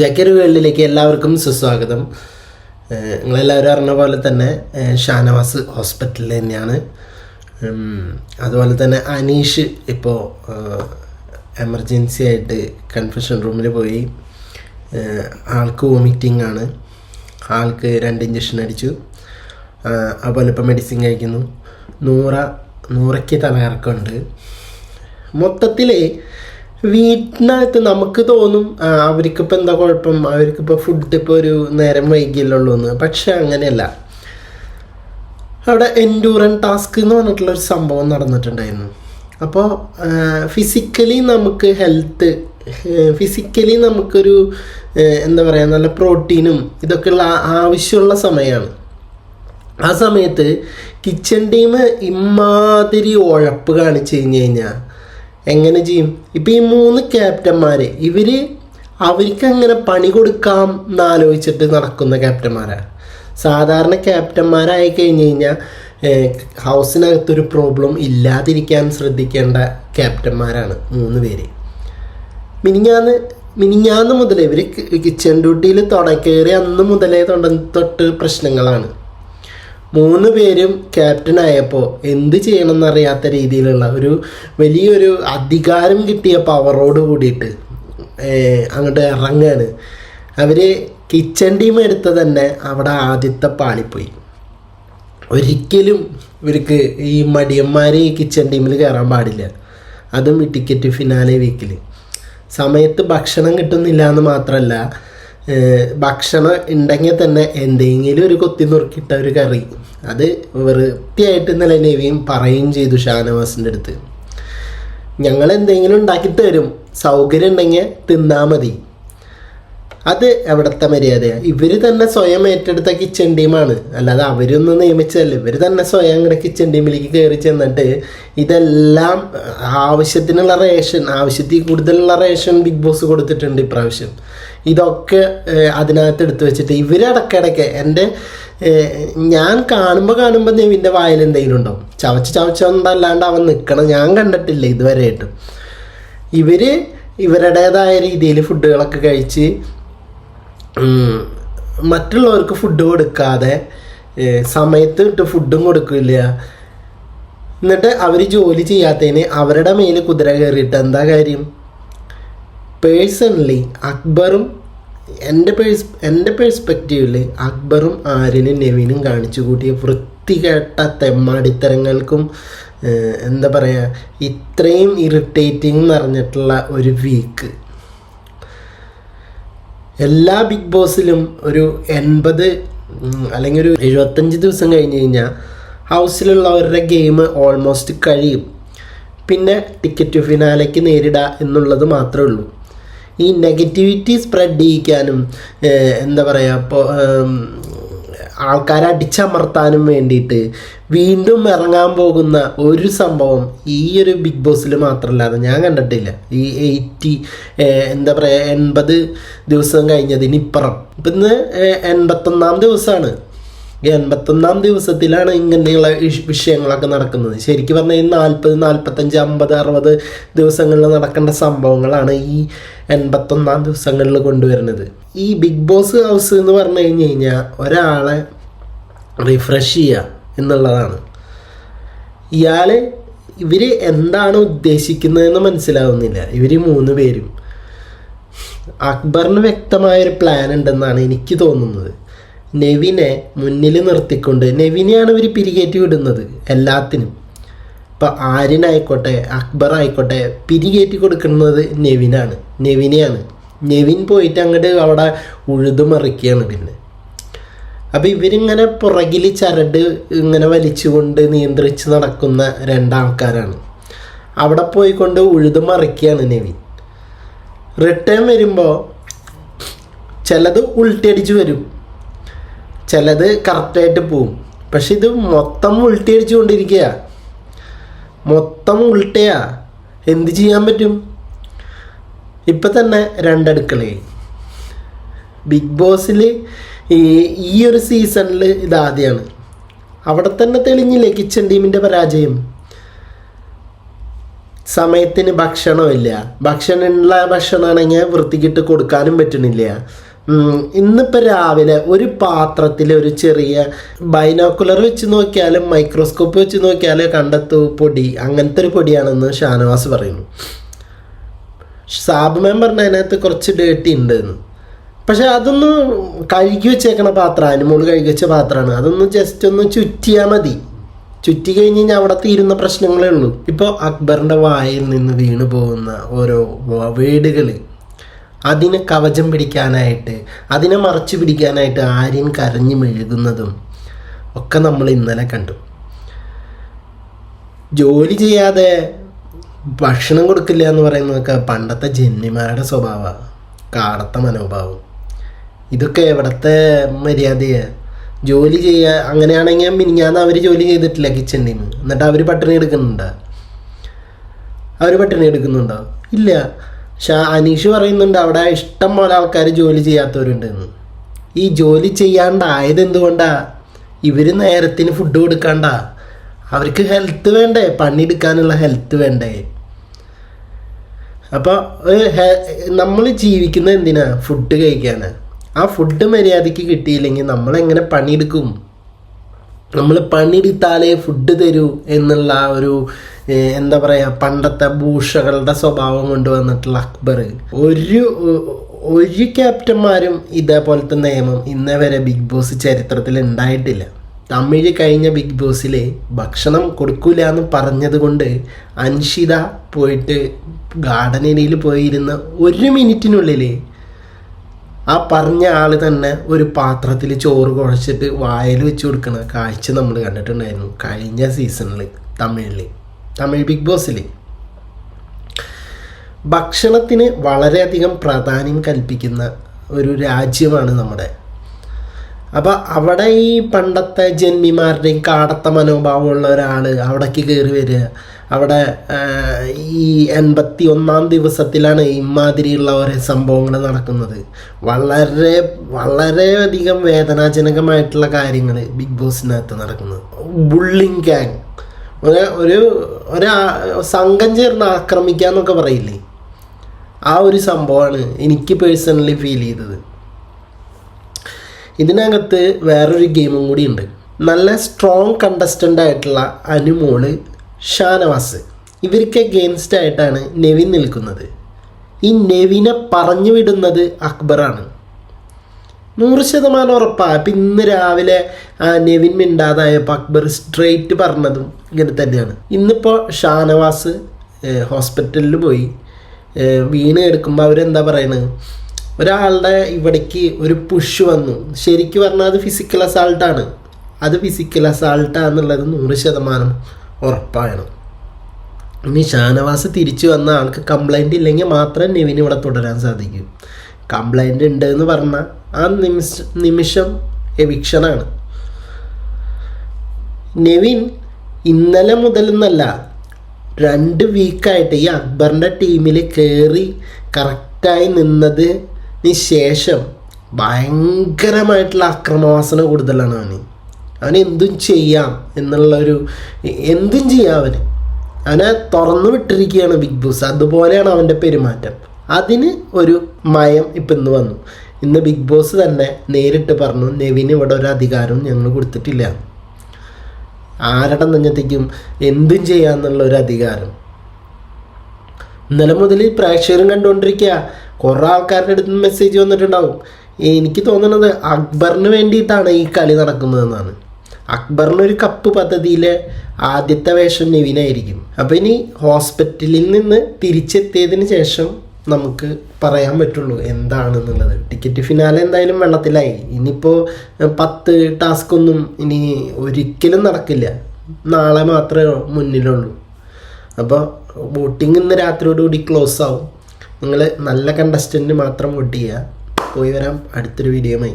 Zucker വേൾഡിലേക്ക് എല്ലാവർക്കും സുസ്വാഗതം. നിങ്ങളെല്ലാവരും അറിഞ്ഞ പോലെ തന്നെ ഷാനവാസ് ഹോസ്പിറ്റലിൽ തന്നെയാണ്. അതുപോലെ തന്നെ അനീഷ് ഇപ്പോൾ എമർജൻസി ആയിട്ട് കൺഫ്യൂഷൻ റൂമിൽ പോയി. ആൾക്ക് വോമിറ്റിംഗ് ആണ്. ആൾക്ക് രണ്ട് ഇഞ്ചക്ഷൻ അടിച്ചു. അതുപോലെ ഇപ്പോൾ മെഡിസിൻ കഴിക്കുന്നു. നൂറ നൂറയ്ക്ക് തലകറക്കമുണ്ട്. മൊത്തത്തിൽ വീട്ടിനകത്ത് നമുക്ക് തോന്നും അവർക്കിപ്പോൾ എന്താ കുഴപ്പം? അവർക്കിപ്പോൾ ഫുഡ് ഇപ്പോൾ ഒരു നേരം വൈകിയല്ലുള്ളൂ എന്ന് പക്ഷെ അങ്ങനെയല്ല. അവിടെ എൻഡൂറൻ ടാസ്ക് എന്ന് പറഞ്ഞിട്ടുള്ള ഒരു സംഭവം നടന്നിട്ടുണ്ടായിരുന്നു. അപ്പോൾ ഫിസിക്കലി നമുക്ക് ഹെൽത്ത് ഫിസിക്കലി നമുക്കൊരു എന്താ പറയുക നല്ല പ്രോട്ടീനും ഇതൊക്കെ ഉള്ള ആവശ്യമുള്ള സമയമാണ് ആ സമയത്ത് കിച്ചൺ ടീം ഇമ്മാതിരി ഉഴപ്പ് കാണിച്ചു കഴിഞ്ഞ് കഴിഞ്ഞാൽ എങ്ങനെ ചെയ്യും? ഇപ്പം ഈ മൂന്ന് ക്യാപ്റ്റന്മാർ ഇവർ അവർക്ക് അങ്ങനെ പണി കൊടുക്കാം എന്നാലോചിച്ചിട്ട് നടക്കുന്ന ക്യാപ്റ്റന്മാരാണ് സാധാരണ ക്യാപ്റ്റന്മാരായി കഴിഞ്ഞ് കഴിഞ്ഞാൽ ഹൗസിനകത്തൊരു പ്രോബ്ലം ഇല്ലാതിരിക്കാൻ ശ്രദ്ധിക്കേണ്ട ക്യാപ്റ്റന്മാരാണ് മൂന്ന് പേര്. മിനിഞ്ഞാന്ന് മിനിഞ്ഞാന്ന് മുതലേ ഇവർ കിച്ചൺ ഡ്യൂട്ടിയിൽ തുടക്കേറി അന്ന് മുതലേ തൊട്ട് പ്രശ്നങ്ങളാണ്. മൂന്ന് പേരും ക്യാപ്റ്റൻ ആയപ്പോൾ എന്ത് ചെയ്യണമെന്നറിയാത്ത രീതിയിലുള്ള ഒരു വലിയൊരു അധികാരം കിട്ടിയ പവറോട് കൂടിയിട്ട് അങ്ങോട്ട് ഇറങ്ങാണ്. അവർ കിച്ചൺ ടീം എടുത്ത തന്നെ അവിടെ ആദ്യത്തെ പാളിപ്പോയി. ഒരിക്കലും ഇവർക്ക് ഈ മടിയന്മാരെ ഈ കിച്ചൺ ടീമിൽ കയറാൻ പാടില്ല. അതും ഈ ടിക്കറ്റ് ഫിനാലെ വീക്കിൽ സമയത്ത് ഭക്ഷണം കിട്ടുന്നില്ല എന്ന് മാത്രമല്ല ഭക്ഷണം ഉണ്ടെങ്കിൽ തന്നെ എന്തെങ്കിലും ഒരു കൊത്തി നുറുക്കിട്ട ഒരു കറി. അത് വൃത്തിയായിട്ട് ഇന്നലെ നെവിയും പറയുകയും ചെയ്തു ഷാനവാസിന്റെ അടുത്ത്. ഞങ്ങൾ എന്തെങ്കിലും ഉണ്ടാക്കി തരും. സൗകര്യം ഉണ്ടെങ്കിൽ തിന്നാൽ മതി. അത് എവിടത്തെ മര്യാദയാണ് ഇവർ തന്നെ സ്വയം ഏറ്റെടുത്ത കിച്ചൺ ടീമാണ് അല്ലാതെ അവരൊന്നും നിയമിച്ചതല്ല. ഇവർ തന്നെ സ്വയം ഇങ്ങനെ കിച്ചൺ ടീമിലേക്ക് കയറി ചെന്നിട്ട് ഇതെല്ലാം ആവശ്യത്തിനുള്ള റേഷൻ ആവശ്യത്തിൽ കൂടുതലുള്ള റേഷൻ ബിഗ് ബോസ് കൊടുത്തിട്ടുണ്ട് ഇപ്രാവശ്യം. ഇതൊക്കെ അതിനകത്ത് എടുത്തു വെച്ചിട്ട് ഇവരടക്കിടയ്ക്ക് എന്റെ ഞാൻ കാണുമ്പോൾ കാണുമ്പോൾ നെവിന്റെ വായിൽ എന്തെങ്കിലും ഉണ്ടാവും ചവച്ച് ചവച്ചൊന്നല്ലാണ്ട് അവൻ നിൽക്കണം ഞാൻ കണ്ടിട്ടില്ല ഇതുവരെയായിട്ടും. ഇവർ ഇവരുടേതായ രീതിയിൽ ഫുഡുകളൊക്കെ കഴിച്ച് മറ്റുള്ളവർക്ക് ഫുഡ് കൊടുക്കാതെ സമയത്ത് ഇട്ട് ഫുഡും കൊടുക്കില്ല. എന്നിട്ട് അവർ ജോലി ചെയ്യാത്തതിന് അവരുടെ മേൽ കുതിര കയറിയിട്ട് എന്താ കാര്യം? പേഴ്സണലി അക്ബറും എന്റെ പേഴ്സ് എന്റെ പേഴ്സ്പെക്റ്റീവിൽ അക്ബറും ആര്യനും നെവിനും കാണിച്ചു കൂട്ടിയ വൃത്തികെട്ട തെമ്മാടിത്തരങ്ങൾക്കും എന്താ പറയുക ഇത്രയും ഇറിറ്റേറ്റിംഗ് നിറഞ്ഞിട്ടുള്ള ഒരു വീക്ക് എല്ലാ ബിഗ് ബോസിലും ഒരു എൺപത് അല്ലെങ്കിൽ ഒരു എഴുപത്തഞ്ച് ദിവസം കഴിഞ്ഞ് കഴിഞ്ഞാൽ ഹൗസിലുള്ളവരുടെ ഗെയിം ഓൾമോസ്റ്റ് കഴിയും. പിന്നെ ടിക്കറ്റ് ഫിനാലേക്ക് നേരിടുക എന്നുള്ളത് മാത്രമേ ഉള്ളൂ. ഈ നെഗറ്റിവിറ്റി സ്പ്രെഡ് ചെയ്യിക്കാനും എന്താ പറയുക ഇപ്പോൾ ആൾക്കാരെ അടിച്ചമർത്താനും വേണ്ടിയിട്ട് വീണ്ടും ഇറങ്ങാൻ പോകുന്ന ഒരു സംഭവം ഈ ഒരു ബിഗ് ബോസിൽ മാത്രമല്ലാതെ ഞാൻ കണ്ടിട്ടില്ല. ഈ എയ്റ്റി എന്താ പറയുക എൺപത് ദിവസം കഴിഞ്ഞതിനിപ്പുറം. ഇപ്പം ഇന്ന് എൺപത്തൊന്നാം ദിവസമാണ് എൺപത്തൊന്നാം ദിവസത്തിലാണ് ഇങ്ങനെയുള്ള വിഷയങ്ങളൊക്കെ നടക്കുന്നത്. ശരിക്കും പറഞ്ഞാൽ നാൽപ്പത് നാൽപ്പത്തഞ്ച് അമ്പത് അറുപത് ദിവസങ്ങളിൽ നടക്കേണ്ട സംഭവങ്ങളാണ് ഈ എൺപത്തൊന്നാം ദിവസങ്ങളിൽ കൊണ്ടുവരുന്നത്. ഈ ബിഗ് ബോസ് ഹൗസ് എന്ന് പറഞ്ഞു കഴിഞ്ഞ് കഴിഞ്ഞാൽ ഒരാളെ റിഫ്രഷ് ചെയ്യുക എന്നുള്ളതാണ്. ഇയാൾ ഇവർ എന്താണ് ഉദ്ദേശിക്കുന്നതെന്ന് മനസ്സിലാവുന്നില്ല. ഇവർ മൂന്ന് പേരും. അക്ബറിന് വ്യക്തമായൊരു പ്ലാൻ ഉണ്ടെന്നാണ് എനിക്ക് തോന്നുന്നത്. നെവിനെ മുന്നിൽ നിർത്തിക്കൊണ്ട് നെവിനെയാണ് ഇവർ പിരികേറ്റി വിടുന്നത് എല്ലാത്തിനും. ഇപ്പം ആര്യനായിക്കോട്ടെ അക്ബർ ആയിക്കോട്ടെ പിരികേറ്റി കൊടുക്കുന്നത് നെവിനാണ് നെവിനെയാണ്. നെവിൻ പോയിട്ട് അങ്ങോട്ട് അവിടെ ഉഴുതുമറിക്കുകയാണ് പിന്നെ. അപ്പം ഇവരിങ്ങനെ പുറകിൽ ചരട് ഇങ്ങനെ വലിച്ചുകൊണ്ട് നിയന്ത്രിച്ച് നടക്കുന്ന രണ്ടാൾക്കാരാണ്. അവിടെ പോയിക്കൊണ്ട് ഉഴുതുമറിക്കുകയാണ് നെവിൻ. റിട്ടേൺ വരുമ്പോൾ ചിലത് ഉൾട്ടിയടിച്ച് വരും. ചിലത് കറക്റ്റായിട്ട് പോവും. പക്ഷെ ഇത് മൊത്തം ഉൾട്ടിയടിച്ചു കൊണ്ടിരിക്കുക മൊത്തം ഉൾട്ടയാ. എന്ത് ചെയ്യാൻ പറ്റും? ഇപ്പം തന്നെ രണ്ടടുക്കളയായി ബിഗ് ബോസിൽ ഈ ഈ ഒരു സീസണിൽ ഇതാദ്യമാണ് അവിടെ തന്നെ തെളിഞ്ഞില്ലേ കിച്ചൺ ടീമിന്റെ പരാജയം? സമയത്തിന് ഭക്ഷണമില്ല. ഭക്ഷണമുള്ള ഭക്ഷണമാണെങ്കിൽ വൃത്തിക്കിട്ട് കൊടുക്കാനും പറ്റണില്ല. ഉം, ഇന്നിപ്പോ രാവിലെ ഒരു പാത്രത്തിൽ ഒരു ചെറിയ ബൈനോക്കുലർ വെച്ച് നോക്കിയാലും മൈക്രോസ്കോപ്പ് വെച്ച് നോക്കിയാലും കണ്ടെത്തു പൊടി. അങ്ങനത്തെ ഒരു പൊടിയാണെന്ന് ഷാനവാസ് പറയുന്നു. സാബ് മാം പറഞ്ഞ അതിനകത്ത് കുറച്ച് ഡേട്ടി ഉണ്ട് എന്ന് പക്ഷെ അതൊന്ന് കഴുകി വെച്ചേക്കണ പാത്രമാണ് മുകളിൽ കഴുകി വെച്ച പാത്രമാണ്. അതൊന്ന് ജസ്റ്റ് ഒന്ന് ചുറ്റിയാൽ മതി. ചുറ്റി കഴിഞ്ഞ് കഴിഞ്ഞാൽ അവിടെ തീരുന്ന പ്രശ്നങ്ങളേ ഉള്ളൂ. ഇപ്പോൾ അക്ബറിന്റെ വായിൽ നിന്ന് വീണു പോകുന്ന ഓരോ വേടുകൾ അതിനെ കവചം പിടിക്കാനായിട്ട് അതിനെ മറച്ചു പിടിക്കാനായിട്ട് ആര്യൻ കരഞ്ഞു മെഴുകുന്നതും ഒക്കെ നമ്മൾ ഇന്നലെ കണ്ടു. ജോലി ചെയ്യാതെ ഭക്ഷണം കൊടുക്കില്ല എന്ന് പറയുന്നതൊക്കെ പണ്ടത്തെ ജന്മിമാരുടെ സ്വഭാവമാണ്. കാടത്ത മനോഭാവം. ഇതൊക്കെ എവിടത്തെ മര്യാദയാണ് ജോലി ചെയ്യുക അങ്ങനെയാണെങ്കിൽ മിനിഞ്ഞാന്ന് അവർ ജോലി ചെയ്തിട്ടില്ല കിച്ചൺ ടീം എന്നിട്ട് അവർ പട്ടിണി എടുക്കുന്നുണ്ടോ അവർ പട്ടിണി എടുക്കുന്നുണ്ടോ ഇല്ല. ഷാ അനീഷ് പറയുന്നുണ്ട് അവിടെ ഇഷ്ടം പോലെ ആൾക്കാർ ജോലി ചെയ്യാത്തവരുണ്ടെന്ന്. ഈ ജോലി ചെയ്യാണ്ടായത് എന്തുകൊണ്ടാ? ഇവർ നേരത്തിന് ഫുഡ് കൊടുക്കാണ്ട. അവർക്ക് ഹെൽത്ത് വേണ്ടേ? പണിയെടുക്കാനുള്ള ഹെൽത്ത് വേണ്ടേ? അപ്പോൾ നമ്മൾ ജീവിക്കുന്ന എന്തിനാ ഫുഡ് കഴിക്കാനാ? ആ ഫുഡ് മര്യാദയ്ക്ക് കിട്ടിയില്ലെങ്കിൽ നമ്മൾ എങ്ങനെ പണിയെടുക്കും? നമ്മൾ പണിയെടുത്താലേ ഫുഡ് തരൂ എന്നുള്ള ഒരു എന്താ പറയുക പണ്ടത്തെ ഭൂഷകളുടെ സ്വഭാവം കൊണ്ടുവന്നിട്ടുള്ള അക്ബർ. ഒരു ഒരു ക്യാപ്റ്റന്മാരും ഇതേപോലത്തെ നിയമം ഇന്നേ വരെ ബിഗ് ബോസ് ചരിത്രത്തിൽ ഉണ്ടായിട്ടില്ല. തമിഴ് കഴിഞ്ഞ ബിഗ് ബോസിൽ ഭക്ഷണം കൊടുക്കൂല എന്ന് പറഞ്ഞത് കൊണ്ട് അൻഷിത പോയിട്ട് ഏരിയയിൽ പോയിരുന്ന ഒരു മിനിറ്റിനുള്ളിൽ ആ പറഞ്ഞ ആൾ തന്നെ ഒരു പാത്രത്തിൽ ചോറ് കുഴച്ചിട്ട് വായിൽ വെച്ച് കൊടുക്കുന്ന കാഴ്ച നമ്മൾ കണ്ടിട്ടുണ്ടായിരുന്നു കഴിഞ്ഞ സീസണിൽ തമിഴിൽ തമിഴ് ബിഗ് ബോസിൽ ഭക്ഷണത്തിന് വളരെയധികം പ്രാധാന്യം കൽപ്പിക്കുന്ന ഒരു രാജ്യമാണ് നമ്മുടെ. അപ്പോൾ അവിടെ ഈ പണ്ടത്തെ ജന്മിമാരുടെയും കാടത്ത മനോഭാവമുള്ള ഒരാൾ അവിടേക്ക് കയറി വരിക. അവിടെ ഈ എൺപത്തി ഒന്നാം ദിവസത്തിലാണ് ഇമാതിരിയുള്ള ഓരോ സംഭവങ്ങൾ നടക്കുന്നത്. വളരെ വളരെയധികം വേദനാജനകമായിട്ടുള്ള കാര്യങ്ങൾ ബിഗ് ബോസിനകത്ത് നടക്കുന്നത്. ബുള്ളിങ് ഗ്യാങ് ഒരു ഒരു ഒരാ സംഘം ചേർന്ന് ആക്രമിക്കുക എന്നൊക്കെ പറയില്ലേ? ആ ഒരു സംഭവമാണ് എനിക്ക് പേഴ്സണലി ഫീൽ ചെയ്തത്. ഇതിനകത്ത് വേറൊരു ഗെയിമും കൂടി ഉണ്ട്. നല്ല സ്ട്രോങ് കണ്ടസ്റ്റന്റ് ആയിട്ടുള്ള അനുമോൾ ഷാനവാസ്. ഇവർക്ക് അഗെയിൻസ്റ്റ് ആയിട്ടാണ് നെവിൻ നിൽക്കുന്നത്. ഈ നെവിനെ പറഞ്ഞു വിടുന്നത് അക്ബറാണ്. നൂറ് ശതമാനം ഉറപ്പാ. അപ്പം ഇന്ന് രാവിലെ നെവിൻ മിണ്ടാതായപ്പോൾ അക്ബർ സ്ട്രെയിറ്റ് പറഞ്ഞതും ഇങ്ങനെ തന്നെയാണ്. ഇന്നിപ്പോൾ ഷാനവാസ് ഹോസ്പിറ്റലിൽ പോയി. വീണ് എടുക്കുമ്പോൾ അവരെന്താ പറയണത് ഒരാളുടെ ഇവിടേക്ക് ഒരു പുഷ് വന്നു. ശരിക്കും പറഞ്ഞാൽ അത് ഫിസിക്കൽ അസാൾട്ടാണ് അത് ഫിസിക്കൽ അസാൾട്ടാന്നുള്ളത് നൂറ് ശതമാനം ഉറപ്പാണ്. ഇനി ഷാനവാസ് തിരിച്ചു വന്ന ആൾക്ക് കംപ്ലൈന്റ് ഇല്ലെങ്കിൽ മാത്രം നെവിന് ഇവിടെ തുടരാൻ സാധിക്കൂ. കംപ്ലൈന്റ് ഉണ്ട് എന്ന് പറഞ്ഞാൽ ആ നിമിഷ നിമിഷം എവിക്ഷനാണ്. നെവിൻ ഇന്നലെ മുതലെന്നല്ല രണ്ട് വീക്കായിട്ട് ഈ അക്ബറിന്റെ ടീമിൽ കയറി കറക്റ്റായി നിന്നതിന് ശേഷം ഭയങ്കരമായിട്ടുള്ള അക്രമവാസന കൂടുതലാണ് അവന്. അവന് എന്തും ചെയ്യാം എന്നുള്ളൊരു എന്തും ചെയ്യാം അവന്. അവനെ തുറന്നു വിട്ടിരിക്കുകയാണ് ബിഗ് ബോസ്. അതുപോലെയാണ് അവന്റെ പെരുമാറ്റം. അതിന് ഒരു മയം ഇപ്പം ഇന്ന് വന്നു. ഇന്ന് ബിഗ് ബോസ് തന്നെ നേരിട്ട് പറഞ്ഞു നെവിന് ഇവിടെ ഒരു അധികാരവും ഞങ്ങൾ കൊടുത്തിട്ടില്ല. ആരുടെ നെഞ്ഞത്തേക്കും എന്തും ചെയ്യാന്നുള്ള ഒരു അധികാരം. ഇന്നലെ മുതൽ പ്രേക്ഷകരും കണ്ടുകൊണ്ടിരിക്കുക. കുറേ ആൾക്കാരുടെ അടുത്ത് മെസ്സേജ് വന്നിട്ടുണ്ടാവും. എനിക്ക് തോന്നുന്നത് അക്ബറിന് വേണ്ടിയിട്ടാണ് ഈ കളി നടക്കുന്നതെന്നാണ്. അക്ബറിന് ഒരു കപ്പ് പദ്ധതിയിലെ ആദ്യത്തെ വേഷം നെവിനായിരിക്കും. അപ്പോൾ ഇനി ഹോസ്പിറ്റലിൽ നിന്ന് തിരിച്ചെത്തിയതിന് ശേഷം നമുക്ക് പറയാൻ പറ്റുള്ളൂ എന്താണെന്നുള്ളത്. ടിക്കറ്റ് ഫിനാലെ എന്തായാലും വെള്ളത്തിലായി. ഇനിയിപ്പോൾ പത്ത് ടാസ്ക് ഒന്നും ഇനി ഒരിക്കലും നടക്കില്ല. നാളെ മാത്രമേ മുന്നിലുള്ളൂ. അപ്പോൾ വോട്ടിംഗ് ഇന്ന് രാത്രിയോടുകൂടി ക്ലോസ് ആവും. നിങ്ങൾ നല്ല കണ്ടസ്റ്റന്റ് മാത്രം വോട്ട് ചെയ്യുക. പോയി വരാം. അടുത്തൊരു വീഡിയോയുമായി